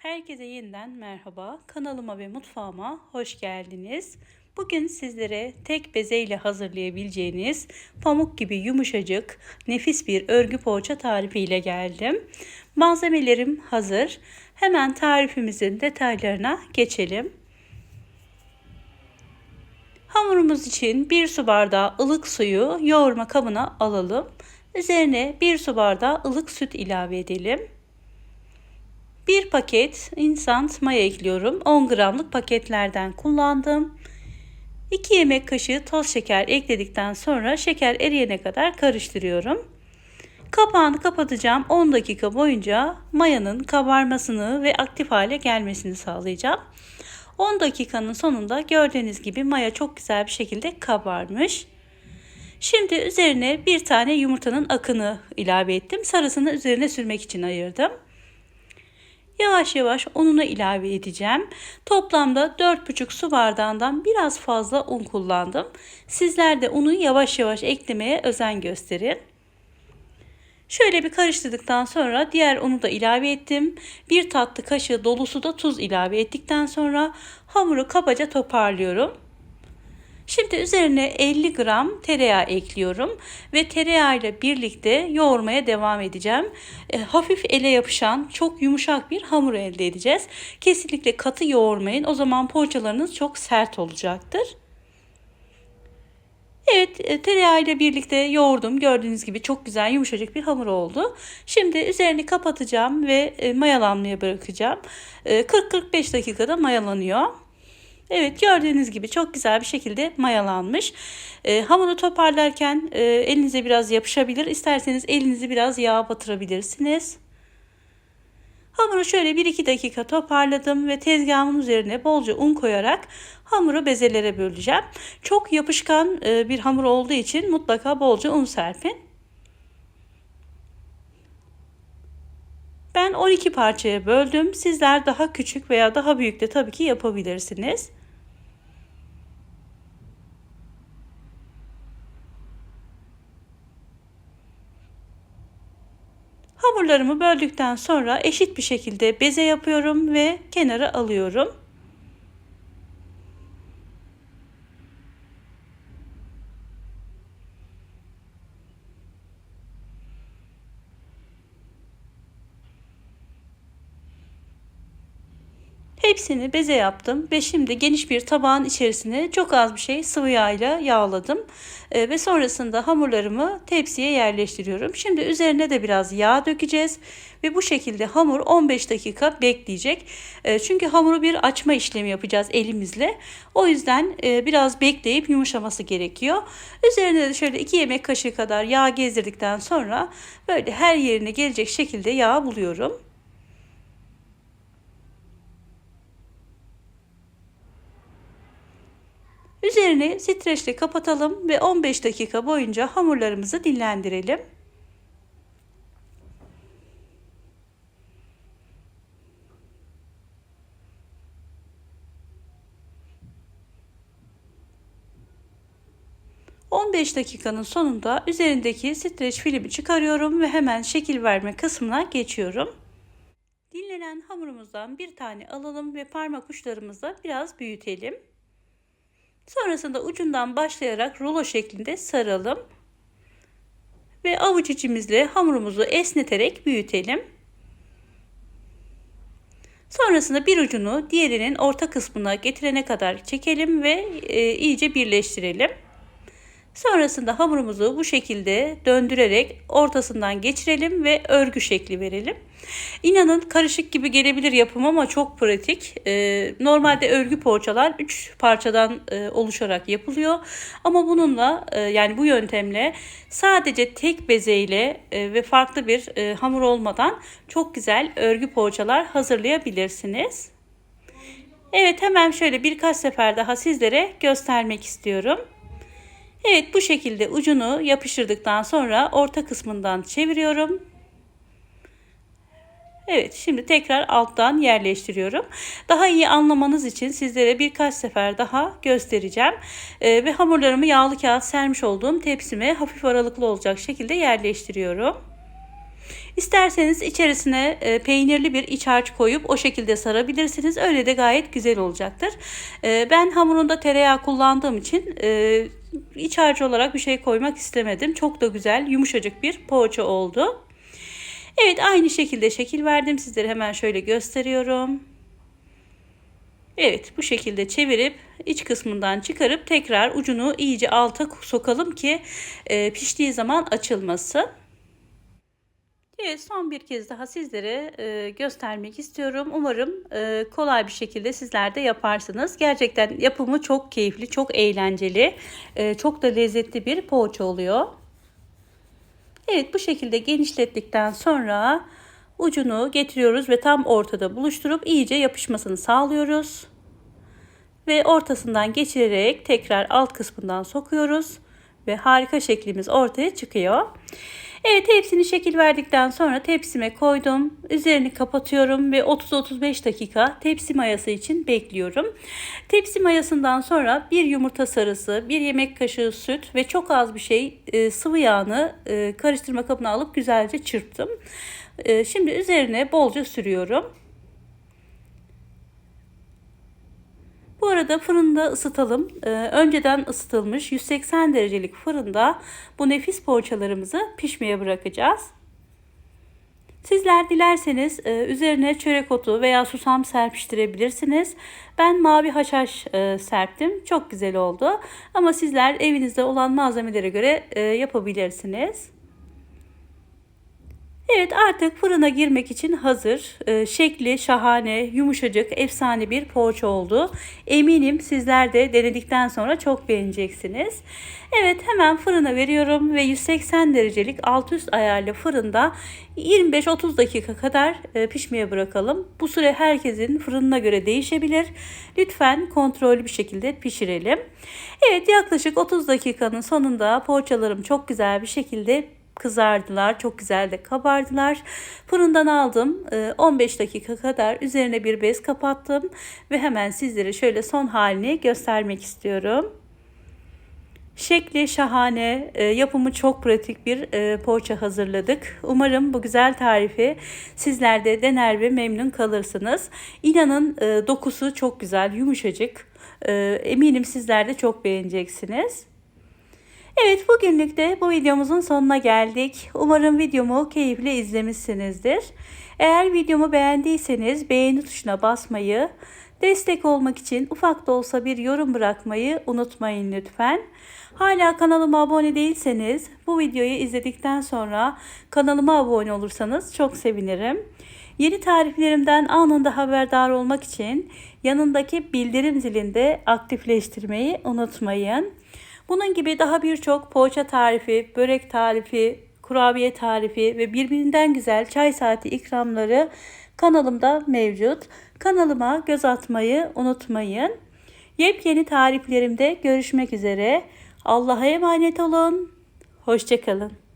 Herkese yeniden merhaba. Kanalıma ve mutfağıma hoş geldiniz. Bugün sizlere tek bezeyle hazırlayabileceğiniz pamuk gibi yumuşacık, nefis bir örgü poğaça tarifiyle geldim. Malzemelerim hazır. Hemen tarifimizin detaylarına geçelim. Hamurumuz için 1 su bardağı ılık suyu yoğurma kabına alalım. Üzerine 1 su bardağı ılık süt ilave edelim. 1 paket instant maya ekliyorum. 10 gramlık paketlerden kullandım. 2 yemek kaşığı toz şeker ekledikten sonra şeker eriyene kadar karıştırıyorum. Kapağını kapatacağım. 10 dakika boyunca mayanın kabarmasını ve aktif hale gelmesini sağlayacağım. 10 dakikanın sonunda gördüğünüz gibi maya çok güzel bir şekilde kabarmış. Şimdi üzerine bir tane yumurtanın akını ilave ettim. Sarısını üzerine sürmek için ayırdım. Yavaş yavaş ununu ilave edeceğim. Toplamda 4,5 su bardağından biraz fazla un kullandım. Sizler de unu yavaş yavaş eklemeye özen gösterin. Şöyle bir karıştırdıktan sonra diğer unu da ilave ettim. Bir tatlı kaşığı dolusu da tuz ilave ettikten sonra hamuru kabaca toparlıyorum. Şimdi üzerine 50 gram tereyağı ekliyorum ve tereyağı ile birlikte yoğurmaya devam edeceğim. E, hafif ele yapışan çok yumuşak bir hamur elde edeceğiz. Kesinlikle katı yoğurmayın o zaman poğaçalarınız çok sert olacaktır. Evet e, tereyağı ile birlikte yoğurdum. Gördüğünüz gibi çok güzel yumuşacık bir hamur oldu. Şimdi üzerini kapatacağım ve e, mayalanmaya bırakacağım. 40-45 e, dakikada mayalanıyor. Evet gördüğünüz gibi çok güzel bir şekilde mayalanmış. E, hamuru toparlarken e, elinize biraz yapışabilir. İsterseniz elinizi biraz yağ batırabilirsiniz. Hamuru şöyle 1-2 dakika toparladım ve tezgahımın üzerine bolca un koyarak hamuru bezelere böleceğim. Çok yapışkan e, bir hamur olduğu için mutlaka bolca un serpin. Ben 12 parçaya böldüm. Sizler daha küçük veya daha büyük de tabii ki yapabilirsiniz. Hamurlarımı böldükten sonra eşit bir şekilde beze yapıyorum ve kenara alıyorum. Hepsini beze yaptım ve şimdi geniş bir tabağın içerisine çok az bir şey sıvı yağ ile yağladım. E, ve sonrasında hamurlarımı tepsiye yerleştiriyorum. Şimdi üzerine de biraz yağ dökeceğiz ve bu şekilde hamur 15 dakika bekleyecek. E, çünkü hamuru bir açma işlemi yapacağız elimizle. O yüzden e, biraz bekleyip yumuşaması gerekiyor. Üzerine de şöyle 2 yemek kaşığı kadar yağ gezdirdikten sonra böyle her yerine gelecek şekilde yağ buluyorum. Üzerini streçle kapatalım ve 15 dakika boyunca hamurlarımızı dinlendirelim. ...15 dakikanın sonunda üzerindeki streç filmi çıkarıyorum ve hemen şekil verme kısmına geçiyorum. Dinlenen hamurumuzdan bir tane alalım ve parmak uçlarımızla biraz büyütelim. Sonrasında ucundan başlayarak rulo şeklinde saralım. Ve avuç içimizle hamurumuzu esneterek büyütelim. Sonrasında bir ucunu diğerinin orta kısmına getirene kadar çekelim ve e, iyice birleştirelim. Sonrasında hamurumuzu bu şekilde döndürerek ortasından geçirelim ve örgü şekli verelim. İnanın karışık gibi gelebilir yapım ama çok pratik. Ee, normalde örgü poğaçalar 3 parçadan e, oluşarak yapılıyor. Ama bununla e, yani bu yöntemle sadece tek bezeyle e, ve farklı bir hamur olmadan çok güzel örgü poğaçalar hazırlayabilirsiniz. Evet hemen şöyle birkaç sefer daha sizlere göstermek istiyorum. Evet bu şekilde ucunu yapıştırdıktan sonra orta kısmından çeviriyorum. Evet şimdi tekrar alttan yerleştiriyorum. Daha iyi anlamanız için sizlere birkaç sefer daha göstereceğim. Ee, ve hamurlarımı yağlı kağıt sermiş olduğum tepsime hafif aralıklı olacak şekilde yerleştiriyorum. İsterseniz içerisine e, peynirli bir iç harç koyup o şekilde sarabilirsiniz. Öyle de gayet güzel olacaktır. E, ben hamurunda tereyağı kullandığım için e, iç harcı olarak bir şey koymak istemedim. Çok da güzel, yumuşacık bir poğaça oldu. Evet aynı şekilde şekil verdim. Sizlere hemen şöyle gösteriyorum. Evet bu şekilde çevirip iç kısmından çıkarıp tekrar ucunu iyice alta sokalım ki e, piştiği zaman açılmasın. Evet son bir kez daha sizlere e, göstermek istiyorum. Umarım e, kolay bir şekilde sizler de yaparsınız. Gerçekten yapımı çok keyifli, çok eğlenceli, e, çok da lezzetli bir poğaça oluyor. Evet bu şekilde genişlettikten sonra ucunu getiriyoruz ve tam ortada buluşturup iyice yapışmasını sağlıyoruz. Ve ortasından geçirerek tekrar alt kısmından sokuyoruz ve harika şeklimiz ortaya çıkıyor. Evet hepsini şekil verdikten sonra tepsime koydum. Üzerini kapatıyorum ve 30-35 dakika tepsi mayası için bekliyorum. Tepsi mayasından sonra bir yumurta sarısı, bir yemek kaşığı süt ve çok az bir şey e, sıvı yağını e, karıştırma kabına alıp güzelce çırptım. E, şimdi üzerine bolca sürüyorum. Bu arada fırında ısıtalım. Ee, önceden ısıtılmış 180 derecelik fırında bu nefis poğaçalarımızı pişmeye bırakacağız. Sizler dilerseniz e, üzerine çörek otu veya susam serpiştirebilirsiniz. Ben mavi haşhaş e, serptim. Çok güzel oldu. Ama sizler evinizde olan malzemelere göre e, yapabilirsiniz. Evet artık fırına girmek için hazır. Ee, şekli şahane, yumuşacık, efsane bir poğaça oldu. Eminim sizler de denedikten sonra çok beğeneceksiniz. Evet hemen fırına veriyorum ve 180 derecelik alt üst ayarlı fırında 25-30 dakika kadar e, pişmeye bırakalım. Bu süre herkesin fırınına göre değişebilir. Lütfen kontrollü bir şekilde pişirelim. Evet yaklaşık 30 dakikanın sonunda poğaçalarım çok güzel bir şekilde kızardılar. Çok güzel de kabardılar. Fırından aldım. 15 ee, dakika kadar üzerine bir bez kapattım ve hemen sizlere şöyle son halini göstermek istiyorum. Şekli şahane, e, yapımı çok pratik bir e, poğaça hazırladık. Umarım bu güzel tarifi sizler de dener ve memnun kalırsınız. İnanın e, dokusu çok güzel, yumuşacık. Eminim sizler de çok beğeneceksiniz. Evet bugünlük de bu videomuzun sonuna geldik. Umarım videomu keyifle izlemişsinizdir. Eğer videomu beğendiyseniz beğeni tuşuna basmayı, destek olmak için ufak da olsa bir yorum bırakmayı unutmayın lütfen. Hala kanalıma abone değilseniz bu videoyu izledikten sonra kanalıma abone olursanız çok sevinirim. Yeni tariflerimden anında haberdar olmak için yanındaki bildirim zilinde aktifleştirmeyi unutmayın. Bunun gibi daha birçok poğaça tarifi, börek tarifi, kurabiye tarifi ve birbirinden güzel çay saati ikramları kanalımda mevcut. Kanalıma göz atmayı unutmayın. Yepyeni tariflerimde görüşmek üzere. Allah'a emanet olun. Hoşçakalın.